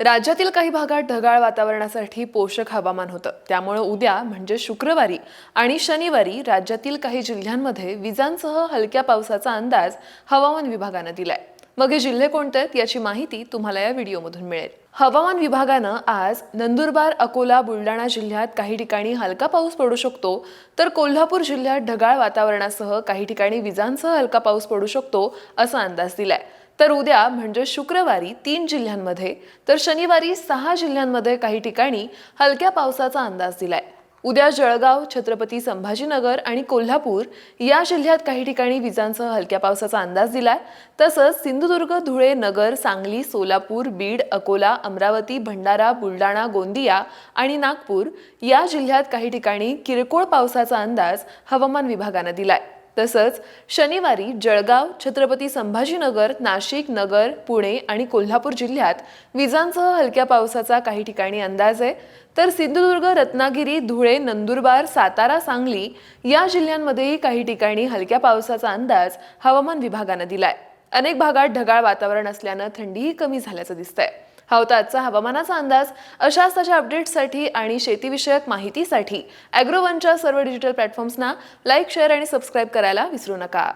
राज्यातील काही भागात ढगाळ वातावरणासाठी पोषक हवामान होतं. त्यामुळे उद्या म्हणजे शुक्रवारी आणि शनिवारी राज्यातील काही जिल्ह्यांमध्ये विजांसह हलक्या पावसाचा अंदाज हवामान विभागानं दिलाय. मग हे जिल्हे कोणते आहेत याची माहिती तुम्हाला या व्हिडिओमधून मिळेल. हवामान विभागानं आज नंदुरबार अकोला बुलढाणा जिल्ह्यात काही ठिकाणी हलका पाऊस पडू शकतो तर कोल्हापूर जिल्ह्यात ढगाळ वातावरणासह काही ठिकाणी विजांसह हलका पाऊस पडू शकतो असा अंदाज दिलाय. तर उद्या म्हणजे शुक्रवारी तीन जिल्ह्यांमध्ये तर शनिवारी सहा जिल्ह्यांमध्ये काही ठिकाणी हलक्या पावसाचा अंदाज दिलाय. उद्या जळगाव छत्रपती संभाजीनगर आणि कोल्हापूर या जिल्ह्यात काही ठिकाणी विजांसह हलक्या पावसाचा अंदाज दिलाय. तसंच सिंधुदुर्ग धुळे नगर सांगली सोलापूर बीड अकोला अमरावती भंडारा बुलडाणा गोंदिया आणि नागपूर या जिल्ह्यात काही ठिकाणी किरकोळ पावसाचा अंदाज हवामान विभागानं दिलाय. तसंच शनिवारी जळगाव छत्रपती संभाजीनगर नाशिक नगर पुणे आणि कोल्हापूर जिल्ह्यात विजांसह हलक्या पावसाचा काही ठिकाणी अंदाज आहे. तर सिंधुदुर्ग रत्नागिरी धुळे नंदुरबार सातारा सांगली या जिल्ह्यांमध्येही काही ठिकाणी हलक्या पावसाचा अंदाज हवामान विभागानं दिलाय. अनेक भागात ढगाळ वातावरण असल्यानं थंडीही कमी झाल्याचं दिसतंय. हा होता आजचा हवामानाचा अंदाज. अशाच त्याच्या अपडेट्ससाठी आणि शेतीविषयक माहितीसाठी अॅग्रोवनच्या सर्व डिजिटल प्लॅटफॉर्म्सना लाईक शेअर आणि सबस्क्राईब करायला विसरू नका.